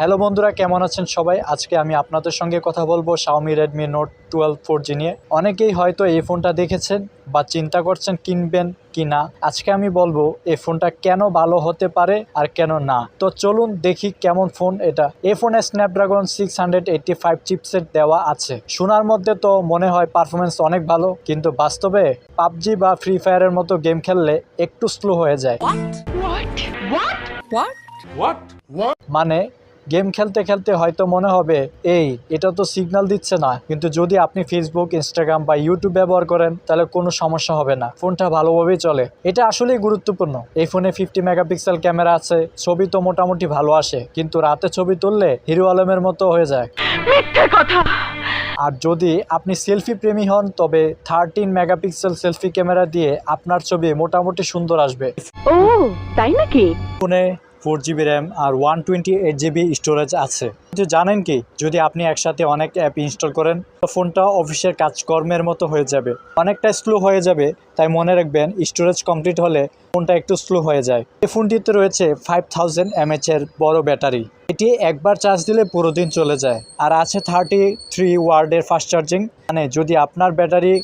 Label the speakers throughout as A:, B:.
A: Hello বন্ধুরা কেমন আছেন সবাই? আজকে আমি আপনাদের সঙ্গে কথা বলব Xiaomi Redmi Note 12 four G নিয়ে। অনেকেই হয়তো এই ফোনটা দেখেছেন বা চিন্তা করছেন কিনবেন কি না। আজকে আমি বলব এই ফোনটা কেন ভালো হতে পারে আর কেন না। তো চলুন দেখি কেমন ফোন এটা। এই ফোনে Snapdragon six hundred eighty five chipset দেওয়া আছে। শোনার মধ্যে তো মনে হয় পারফরমেন্স অনেক ভালো কিন্তু বাস্তবে পাবজি বা ফ্রি ফায়ারের মতো গেম খেললে একটু স্লো হয়ে যায়। মানে গেম খেলতে খেলতে হয়তো মনে হবে এই এটা তো সিগন্যাল দিচ্ছে না। কিন্তু যদি আপনি ফেসবুক ইনস্টাগ্রাম বা ইউটিউব ব্যবহার করেন তাহলে কোনো সমস্যা হবে না। ফোনটা ভালোভাবেই চলে। এটা আসলেই গুরুত্বপূর্ণ। এই ফোনে ফিফটি মেগাপিক্সেল ক্যামেরা আছে ছবি তো মোটামুটি ভালো আসে কিন্তু রাতে ছবি তুললে হিরো আলমের মতো হয়ে যায়। কথা! আর যদি আপনি সেলফি প্রেমী হন তবে থার্টিন মেগাপিক্সেল সেলফি ক্যামেরা দিয়ে আপনার ছবি মোটামুটি সুন্দর আসবে।
B: ও তাই নাকি?
A: ফোনে ফোর জিবি র্যাম আর one twenty eight GB storage আছে। কিন্তু জানেন কি, যদি আপনি একসাথে অনেক অ্যাপ ইনস্টল করেন তো ফোনটা অফিসের কাজকর্মের মতো হয়ে যাবে। অনেকটা স্লো হয়ে যাবে, তাই মনে রাখবেন স্টোরেজ কমপ্লিট হলে ফোনটা একটু স্লো হয়ে যায়। এই ফোনটিতে রয়েছে ফাইভ থাউজেন্ড এমএচ এর বড় ব্যাটারি। এটি একবার চার্জ দিলে পুরো দিন চলে যায়। আর আছে থার্টি থ্রি ওয়ার্ডের ফাস্ট চার্জিং। মানে যদি আপনার ব্যাটারি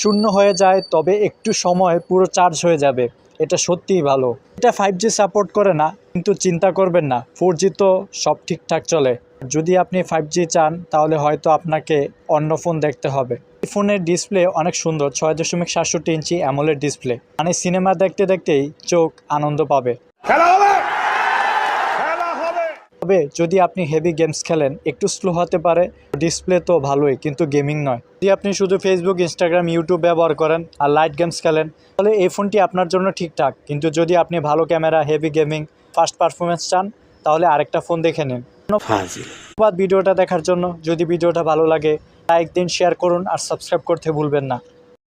A: শূন্য হয়ে যায়, তবে একটু সময় পুরো চার্জ হয়ে যাবে। এটা সত্যিই ভালো। এটা ফাইভ জি সাপোর্ট করে না, কিন্তু চিন্তা করবেন না ফোর জি তো সব ঠিকঠাক চলে। যদি আপনি ফাইভ জি চান, তাহলে হয়তো আপনাকে অন্য ফোন দেখতে হবে। এই ফোনের ডিসপ্লে অনেক সুন্দর, ছয় দশমিক সাতষট্টি ইঞ্চি অ্যামোলের ডিসপ্লে মানে সিনেমা দেখতে দেখতেই চোখ আনন্দ পাবে।
C: খেলা হবে!
A: তবে যদি আপনি হেভি গেমস খেলেন একটু স্লো হতে পারে। ডিসপ্লে তো ভালোই কিন্তু গেমিং নয়। যদি আপনি শুধু ফেসবুক ইনস্টাগ্রাম ইউটিউব ব্যবহার করেন আর লাইট গেমস খেলেন তাহলে এই ফোনটি আপনার জন্য ঠিকঠাক কিন্তু যদি আপনি ভালো camera heavy gaming fast performance চান তাহলে আরেকটা ফোন দেখে নিন। ধন্যবাদ ভিডিওটা দেখার জন্য। যদি ভিডিওটা ভালো লাগে লাইক দিন শেয়ার করুন আর সাবস্ক্রাইব করতে ভুলবেন না।